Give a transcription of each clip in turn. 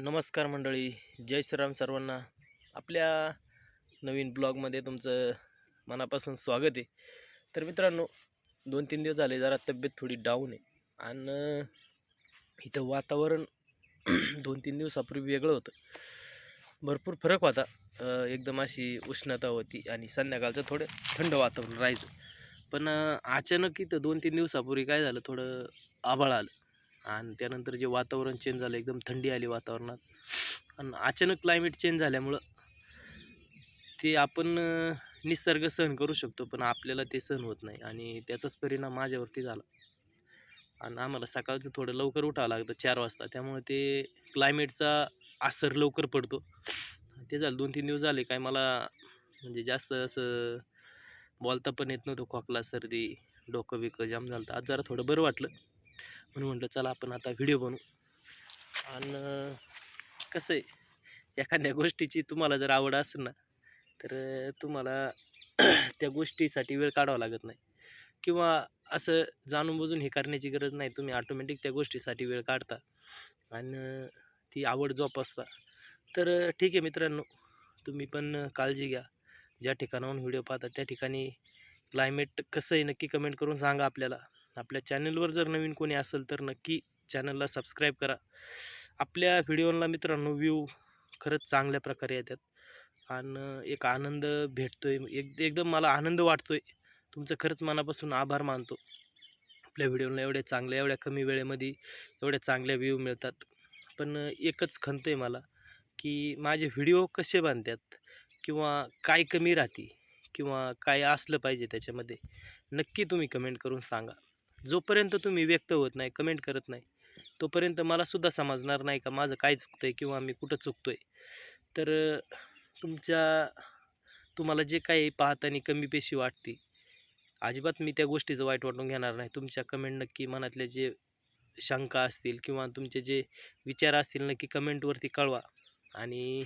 नमस्कार मंडळी जय श्रीराम सर्वांना. आपल्या नवीन ब्लॉगमध्ये तुमचं मनापासून स्वागत आहे. तर मित्रांनो दोन तीन दिवस झाले जरा तब्येत थोडी डाऊन आहे. आणि इथं वातावरण दोन तीन दिवसापूर्वी वेगळं होतं. भरपूर फरक होता. एकदम अशी उष्णता होती आणि संध्याकाळचं थोडं थंड वातावरण राहायचं. पण अचानक इथं दोन तीन दिवसापूर्वी काय झालं थोडं आभाळ आलं. आणि त्यानंतर जे वातावरण चेंज झालं एकदम थंडी आली वातावरणात. आणि अचानक क्लायमेट चेंज झाल्यामुळं ते आपण निसर्ग सहन करू शकतो पण आपल्याला ते सहन होत नाही. आणि त्याचाच परिणाम माझ्यावरती झाला. आणि आम्हाला सकाळचं थोडं लवकर उठावं लागतं चार वाजता. त्यामुळे ते क्लायमेटचा असर लवकर पडतो. ते झालं दोन तीन दिवस झाले काय मला म्हणजे जास्त असं बोलता पण येत नव्हतं खोकला सर्दी डोकं बिकं जाम झालं तर आज जरा थोडं बरं वाटलं. म्हणून म्हटलं चला आपण आता व्हिडिओ बनवू. आणि कसं आहे एखाद्या गोष्टीची तुम्हाला जर आवड असेल ना तर तुम्हाला त्या गोष्टीसाठी वेळ काढावा लागत नाही. किंवा असं जाणून बुजून हे करण्याची गरज नाही तुम्ही ऑटोमॅटिक त्या गोष्टीसाठी वेळ काढता. आणि ती आवड जोपासता. तर ठीक आहे मित्रांनो तुम्ही पण काळजी घ्या. ज्या ठिकाणाहून व्हिडिओ पाहता त्या ठिकाणी क्लायमेट कसं आहे नक्की कमेंट करून सांगा आपल्याला. आपल्या चॅनलवर जर नवीन कोणी असेल तर नक्की चॅनलला सबस्क्राईब करा. आपल्या व्हिडिओला मित्रांनो व्ह्यू खरंच चांगल्या प्रकारे येतात. आणि एक आनंद भेटतो आहे एक एकदम मला आनंद वाटतो आहे तुमचं खरंच मनापासून आभार मानतो. आपल्या व्हिडिओला एवढ्या चांगल्या एवढ्या कमी वेळेमध्ये एवढ्या चांगल्या व्ह्यू मिळतात. पण एकच खंत आहे मला की माझे व्हिडिओ कसे बांधतात किंवा काय कमी राहते किंवा काय असलं पाहिजे त्याच्यामध्ये नक्की तुम्ही कमेंट करून सांगा. जोपर्यंत तुम्ही व्यक्त होत नाही कमेंट करत नाही तोपर्यंत मलासुद्धा समजणार नाही का माझं काय चुकतं आहे किंवा मी कुठं चुकतो आहे तर तुमच्या तुम्हाला जे काही पाहताना कमी पेशी वाटते अजिबात मी त्या गोष्टीचं वाईट वाटून घेणार नाही. तुमच्या कमेंट नक्की मनातले जे शंका असतील किंवा तुमचे जे विचार असतील नक्की कमेंटवरती कळवा. आणि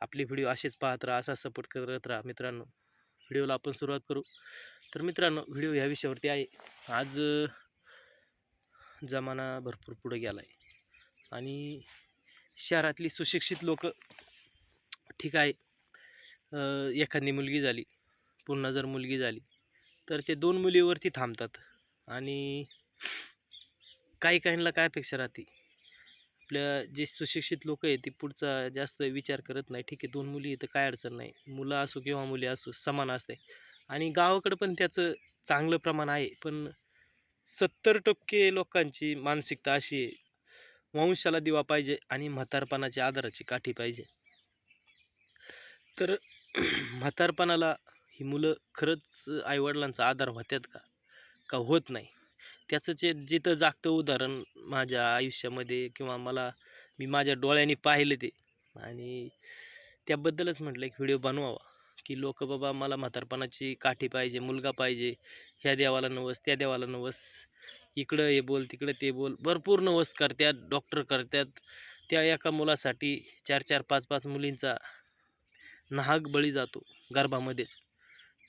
आपले व्हिडिओ असेच पाहत राहा असा सपोर्ट करत राहा मित्रांनो. व्हिडिओला आपण सुरुवात करू. तर मित्रांनो व्हिडिओ ह्या विषयावरती आहे. आज जमाना भरपूर पुढे गेला आहे आणि शहरातली सुशिक्षित लोक ठीक आहे. एखादी मुलगी झाली पुन्हा जर मुलगी झाली तर ते दोन मुलीवरती थांबतात. आणि काही काहींना काय अपेक्षा राहते? आपल्या जे सुशिक्षित लोक आहे ते पुढचा जास्त विचार करत नाही. ठीक आहे दोन मुली तर काय अडचण नाही. मुलं असो किंवा मुली असो समान असते आणि गावाकडं पण त्याचं चांगलं प्रमाण आहे. पण सत्तर टक्के लोकांची मानसिकता अशी आहे वंशाला दिवा पाहिजे आणि म्हातारपणाची आधाराची काठी पाहिजे. तर म्हातारपणाला ही मुलं खरंच आईवडिलांचा आधार होत्यात का? का होत नाही? त्याचं जे जिथं जागतं उदाहरण माझ्या आयुष्यामध्ये किंवा मला मी माझ्या डोळ्यांनी पाहिलं ते. आणि त्याबद्दलच म्हटलं एक व्हिडिओ बनवावा. की लोक बाबा मला म्हातारपणाची काठी पाहिजे मुलगा पाहिजे ह्या देवाला नवस त्या देवाला नवस इकडं हे बोल तिकडं ते बोल भरपूर नवस करतात डॉक्टर करतात. त्या एका मुलासाठी चार चार पाच पाच मुलींचा नाहक बळी जातो गर्भामध्येच.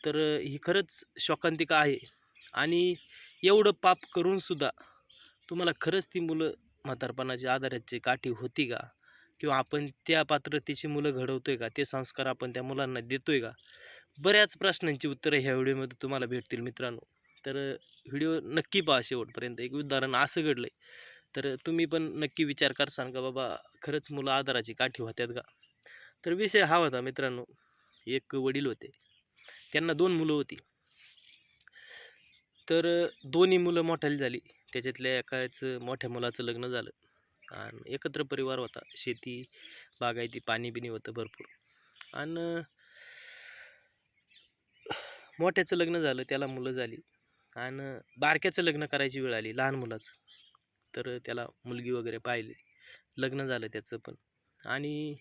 तर ही खरंच शोकांतिका आहे. आणि एवढं पाप करूनसुद्धा तुम्हाला खरंच ती मुलं म्हातारपणाची आधाराची काठी होती का? किंवा आपण त्या पात्रतेची मुलं घडवतो आहे का? ते संस्कार आपण त्या मुलांना देतो आहे का? बऱ्याच प्रश्नांची उत्तरं ह्या व्हिडिओमध्ये तुम्हाला भेटतील मित्रांनो. तर व्हिडिओ नक्की पहा शेवटपर्यंत. एक उदाहरण असं घडलं आहे तर तुम्ही पण नक्की विचार करसाल का बाबा खरंच मुलं आधाराची काठी होत्यात का? तर विषय हा होता मित्रांनो. एक वडील होते. त्यांना दोन मुलं होती. तर दोन्ही मुलं मोठ्याली झाली. त्याच्यातल्या एकाचं मोठ्या मुलाचं लग्न झालं. आणि एकत्र परिवार होता. शेती बागायती पाणी बिणी होतं भरपूर. आणि मोठ्याचं लग्न झालं त्याला मुलं झाली. आणि बारक्याचं लग्न करायची वेळ आली लहान मुलाचं. तर त्याला मुलगी वगैरे पाहिली. लग्न झालं त्याचं पण. आणि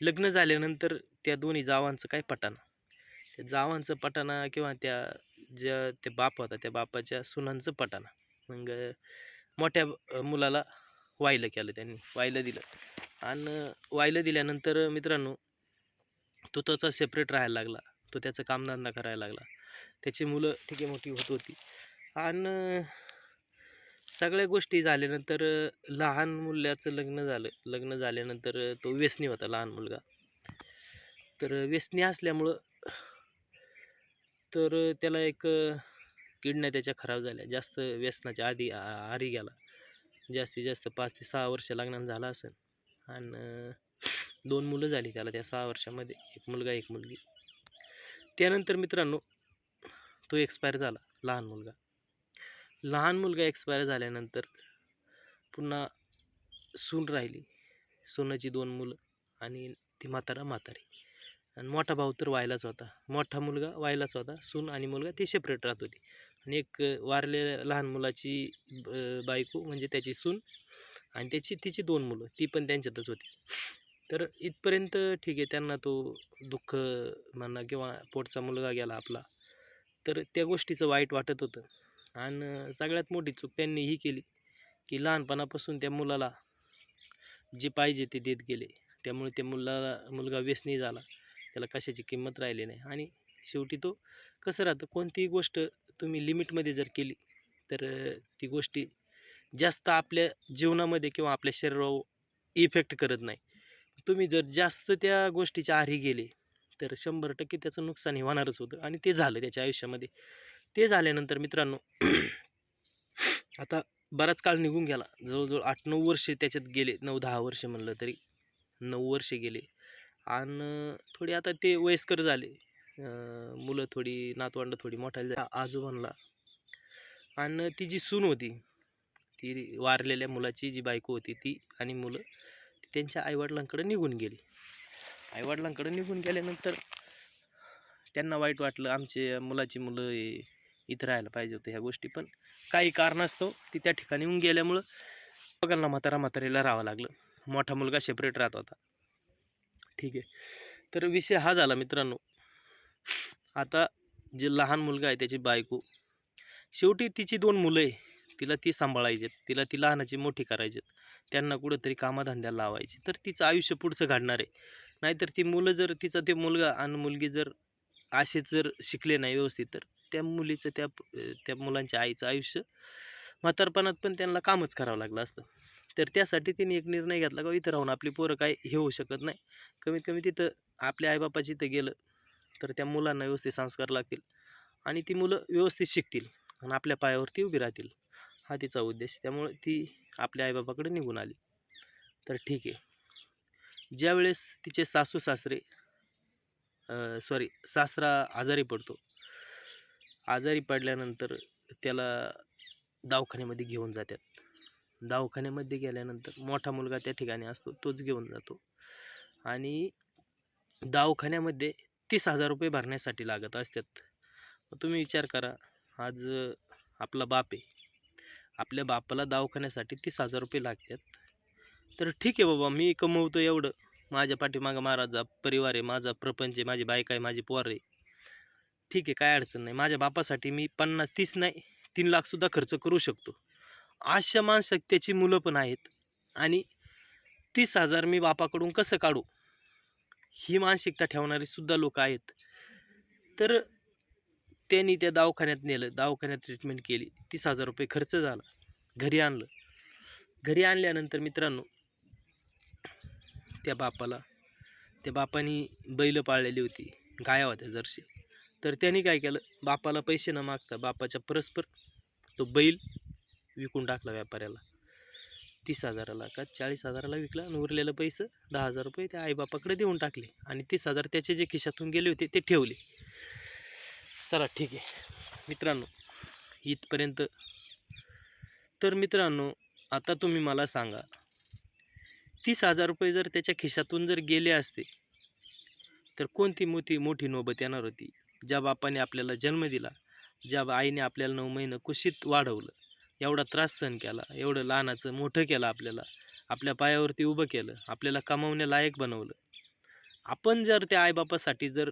लग्न झाल्यानंतर त्या दोन्ही जावांचं काय पटाना. त्या जावांचं पटाना किंवा त्या ज्या ते बाप होता त्या बापाच्या सुनांचं पटाना. मग मोठ्या मुलाला वाहिलं केलं त्यांनी वाहिलं दिलं. आणि वाहिलं दिल्यानंतर मित्रांनो तो त्याचा सेपरेट राहायला लागला. तो त्याचं कामधंदा करायला लागला. त्याची मुलं ठीक आहे मोठी होत होती. आणि सगळ्या गोष्टी झाल्यानंतर लहान मुलाचं लग्न झालं. लग्न झाल्यानंतर तो व्यसनी होता लहान मुलगा. तर व्यसनी असल्यामुळं तर त्याला एक किडण्या त्याच्या खराब झाल्या. जास्त व्यसनाच्या आधी आ- गेला. जास्तीत जास्त पाच ते सहा वर्ष लग्नानं झाला असेल. आणि दोन मुलं झाली त्याला त्या सहा वर्षामध्ये एक मुलगा एक मुलगी. त्यानंतर मित्रांनो तो एक्सपायर झाला लहान मुलगा. लहान मुलगा एक्सपायर झाल्यानंतर पुन्हा सून राहिली. सोनाची दोन मुलं आणि ती म्हातारा म्हातारी. आणि मोठा भाऊ तर व्हायलाच होता. मोठा मुलगा व्हायलाच होता. सून आणि मुलगा ते सेपरेट राहत होती. आणि एक वारलेल्या लहान मुलाची ब- बायको म्हणजे त्याची सून आणि त्याची तिची दोन मुलं ती पण त्यांच्यातच होती. तर इथपर्यंत ठीक आहे त्यांना तो दुःख म्हणा किंवा पोटचा मुलगा गेला आपला तर त्या गोष्टीचं वाईट वाटत होतं. आणि सगळ्यात मोठी चूक त्यांनी ही केली की लहानपणापासून त्या मुलाला जे पाहिजे ते देत गेले. त्यामुळे त्या मुलाला मुलगा व्यसनी झाला. त्याला कशाची किंमत राहिली नाही. आणि शेवटी तो कसं राहतं कोणतीही गोष्ट तुम्ही लिमिटमध्ये जर केली तर ती गोष्टी जास्त आपल्या जीवनामध्ये किंवा आपल्या शरीरावर इफेक्ट करत नाही. तुम्ही जर जास्त त्या गोष्टीच्या आहारी गेले तर शंभर टक्के त्याचं नुकसान हे होणारच होतं. आणि ते झालं त्याच्या आयुष्यामध्ये. ते झाल्यानंतर मित्रांनो आता बराच काळ निघून गेला. जवळजवळ आठ नऊ वर्षे त्याच्यात गेले. नऊ दहा वर्ष म्हणलं तरी नऊ वर्षे गेले. आणि थोडी आता ते वयस्कर झाले. मुलं थोडी नातवंड थोडी मोठाली झाली. आजोबांना आणि ती जी सून होती ती वारलेल्या मुलाची जी बायको होती ती आणि मुलं ती त्यांच्या आईवडिलांकडे निघून गेली. आईवडिलांकडे निघून गेल्यानंतर त्यांना वाईट वाटलं आमचे मुलाची मुलं इथं राहायला पाहिजे होतं ह्या गोष्टी. पण काही कारणास्तव ती त्या ठिकाणी येऊन गेल्यामुळं बघायला म्हातारा म्हातारीला राहावं लागलं. मोठा मुलगा सेपरेट राहत होता. ठीक आहे. तर विषय हा झाला मित्रांनो. आता जे लहान मुलगा आहे त्याची बायको शेवटी तिची दोन मुलं आहे. तिला ती सांभाळायचे तिला ती लहानाची मोठी करायची त्यांना कुठंतरी कामाधंद्याला लावायची. तर तिचं आयुष्य पुढचं घडणार आहे. नाहीतर ती मुलं जर तिचा ते मुलगा आणि मुलगी जर असेच जर शिकले नाही व्यवस्थित तर त्या मुलीचं त्या त्या मुलांच्या आईचं आयुष्य म्हातारपणात पण त्यांना कामच करावं लागलं असतं. तर त्यासाठी तिने एक निर्णय घेतला का इथं राहून आपली पोरं काय हे होऊ शकत नाही. कमीत कमी तिथं आपल्या आईबापाची इथं गेलं तर त्या मुलांना व्यवस्थित संस्कार लागतील आणि ती मुलं व्यवस्थित शिकतील आणि आपल्या पायावरती उभी राहतील. हा तिचा उद्देश. त्यामुळे ती आपल्या आईबाबाकडे निघून आली. तर ठीक आहे. ज्यावेळेस तिचे सासू सासरे सॉरी सासरा आजारी पडतो आजारी पडल्यानंतर त्याला दवाखान्यामध्ये घेऊन जातात. दवाखान्यामध्ये गेल्यानंतर मोठा मुलगा त्या ठिकाणी असतो तोच घेऊन जातो. आणि दवाखान्यामध्ये तीस हजार रुपये भरण्यासाठी लागत असतात मग तुम्ही विचार करा आज आपला बाप आहे. आपल्या बापाला दवाखान्यासाठी तीस हजार रुपये लागतात तर ठीक आहे बाबा मी कमवतो एवढं. माझ्या पाठीमागं महाराजा परिवार आहे माझा प्रपंच आहे माझी बायका आहे माझी पोर आहे. ठीक आहे काय अडचण नाही. माझ्या बापासाठी मी पन्नास तीस नाही तीन लाखसुद्धा खर्च करू शकतो. अशा मानसिकतेची मुलं पण आहेत आणि तीस हजार मी बापाकडून कसं काढू? ही मानसिकता ठेवणारी सुद्धा लोक आहेत. तर त्यांनी त्या दवाखान्यात नेलं. दवाखान्यात ट्रीटमेंट केली. तीस हजार रुपये खर्च झाला. घरी आणलं. घरी आणल्यानंतर मित्रांनो त्या बापाला त्या बापानी बैल पाळलेली होती. गाया होत्या जरशी. तर त्यांनी काय केलं? बापाला पैसे न मागता बापाच्या परस्पर तो बैल विकून टाकला व्यापाऱ्याला. तीस हजाराला का चाळीस हजाराला विकला आणि उरलेलं पैसे दहा हजार रुपये त्या आईबापाकडे देऊन टाकले आणि तीस हजार त्याचे जे खिशातून गेले होते ते ठेवले. चला ठीक आहे. मित्रांनो इथपर्यंत. तर मित्रांनो आता तुम्ही मला सांगा तीस हजार रुपये जर त्याच्या खिशातून जर गेले असते तर कोणती मोठी मोठी नोबत येणार होती? ज्या बापाने आपल्याला जन्म दिला ज्या आईने आपल्याला नऊ महिनं कुशीत वाढवलं एवढा त्रास सहन केला एवढं लहानाचं मोठं केलं आपल्याला. आपल्या पायावरती उभं केलं आपल्याला कमावण्यालायक बनवलं. आपण जर त्या आईबापासाठी जर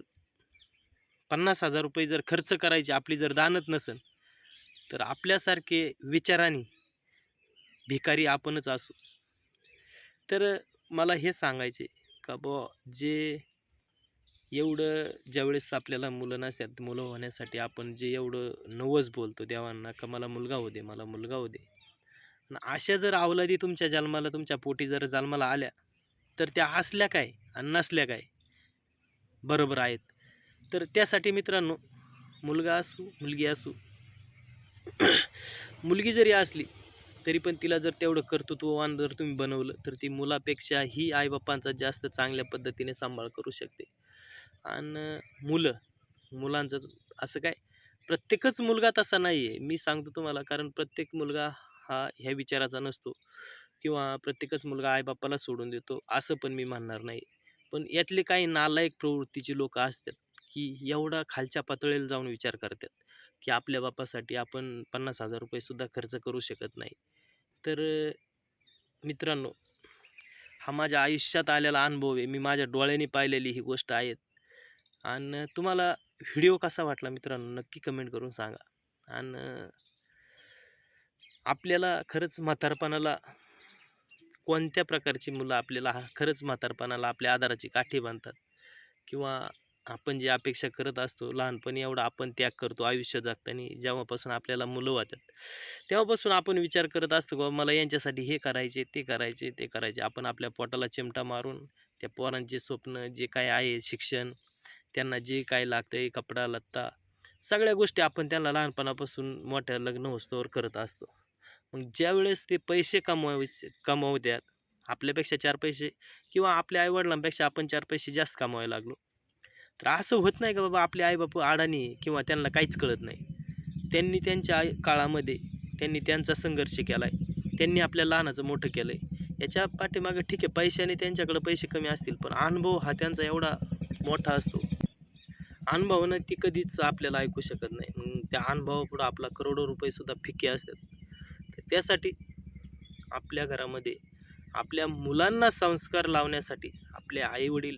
पन्नास हजार रुपये जर खर्च करायची आपली जर दानत नसेल तर आपल्यासारखे विचाराने भिकारी आपणच असू. तर मला हे सांगायचे का बुवा जे एवढं ज्यावेळेस आपल्याला मुलं नसतात मुलं होण्यासाठी आपण जे एवढं नवस बोलतो देवांना का मला मुलगा हो दे मला मुलगा हो दे. अशा जर अवलादी तुमच्या जन्माला तुमच्या पोटी जर जन्माला आल्या तर त्या असल्या काय आणि नसल्या काय? बरोबर आहेत. तर त्यासाठी मित्रांनो मुलगा असू मुलगी असू मुलगी जरी असली तरी पण तिला जर तेवढं कर्तृत्ववान जर तुम्ही बनवलं तर ती मुलापेक्षा ही आईबापांचा जास्त चांगल्या पद्धतीने सांभाळ करू शकते. आणि मुलं मुलांचं असं काय? प्रत्येकच मुलगा तसा नाही आहे मी सांगतो तुम्हाला कारण प्रत्येक मुलगा हा ह्या विचाराचा नसतो किंवा प्रत्येकच मुलगा आईबापाला सोडून देतो असं पण मी म्हणणार नाही. पण यातले काही नालायक प्रवृत्तीचे लोक असतात की एवढा खालच्या पातळीला जाऊन विचार करतात की आपल्या बापासाठी आपण पन्नास हजार रुपयेसुद्धा खर्च करू शकत नाही. तर मित्रांनो हा माझ्या आयुष्यात आलेला अनुभव आहे. मी माझ्या डोळ्यांनी पाहिलेली ही गोष्ट आहेत आणि तुम्हाला व्हिडिओ कसा वाटला मित्रांनो? नक्की कमेंट करून सांगा. आणि आपल्याला खरंच म्हातारपणाला कोणत्या प्रकारची मुलं आपल्याला हा खरंच म्हातारपणाला आपल्या आधाराची काठी बांधतात? किंवा आपण जी अपेक्षा करत असतो लहानपणी एवढा आपण त्याग करतो आयुष्य जगताना जेव्हापासून आपल्याला मुलं वाटतात तेव्हापासून आपण विचार करत असतो बाबा मला यांच्यासाठी हे करायचे ते करायचे ते करायचे. आपण आपल्या पोटाला चिमटा मारून त्या पोरांचे स्वप्न जे काय आहे शिक्षण त्यांना जे काय लागतं आहे कपडा लत्ता सगळ्या गोष्टी आपण त्यांना लहानपणापासून मोठ्या लग्न होस्तोवर करत असतो. मग ज्यावेळेस ते पैसे कमवायचे कमवत्यात आपल्यापेक्षा चार पैसे किंवा आपल्या आईवडिलांपेक्षा आपण चार पैसे जास्त कमवायला लागलो तर असं होत नाही का बाबा आपले आईबापू अडाणी किंवा त्यांना काहीच कळत नाही. त्यांनी त्यांच्या आई काळामध्ये त्यांनी त्यांचा संघर्ष केला आहे त्यांनी आपल्या लहानाचं मोठं केलं आहे याच्या पाठीमागं ठीक आहे पैशाने त्यांच्याकडे पैसे कमी असतील पण अनुभव हा त्यांचा एवढा मोठा असतो. अनुभवानं ती कधीच आपल्याला ऐकू शकत नाही. मग त्या अनुभवापुढं आपला करोडो रुपयेसुद्धा फिके असतात. तर त्यासाठी आपल्या घरामध्ये आपल्या मुलांना संस्कार लावण्यासाठी आपले आईवडील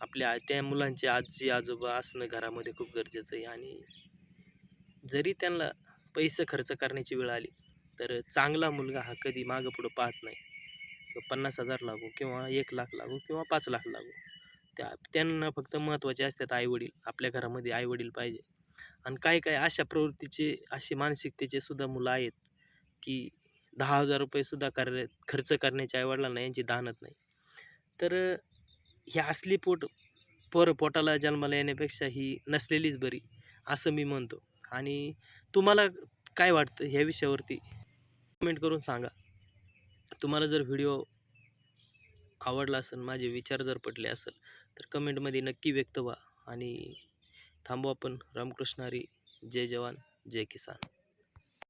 आपल्या त्या मुलांचे आजी आजोबा असणं घरामध्ये खूप गरजेचं आहे. आणि जरी त्यांना पैसे खर्च करण्याची वेळ आली तर चांगला मुलगा हा कधी मागं पुढं पाहत नाही. किंवा पन्नास हजार लागू किंवा एक लाख लागू किंवा पाच लाख लागू. त्या त्यांना फक्त महत्त्वाचे असतात आईवडील. आपल्या घरामध्ये आईवडील पाहिजे. आणि काही काही अशा प्रवृत्तीचे असे मानसिकतेचे सुद्धा मुलं आहेत की दहा हजार रुपयेसुद्धा कर खर्च करण्याच्या आईवडिलांना यांची दानत नाही. तर ही असली पोट पोर पोटाला जन्माला येण्यापेक्षा ही नसलेलीच बरी असं मी म्हणतो. आणि तुम्हाला काय वाटतं ह्या विषयावरती? कमेंट करून सांगा. तुम्हाला जर व्हिडिओ आवडला असेल माझे विचार जर पटले असेल तर कमेंटमध्ये नक्की व्यक्त व्हा. आणि थांबू आपण. रामकृष्ण हरी. जय जवान. जय किसान.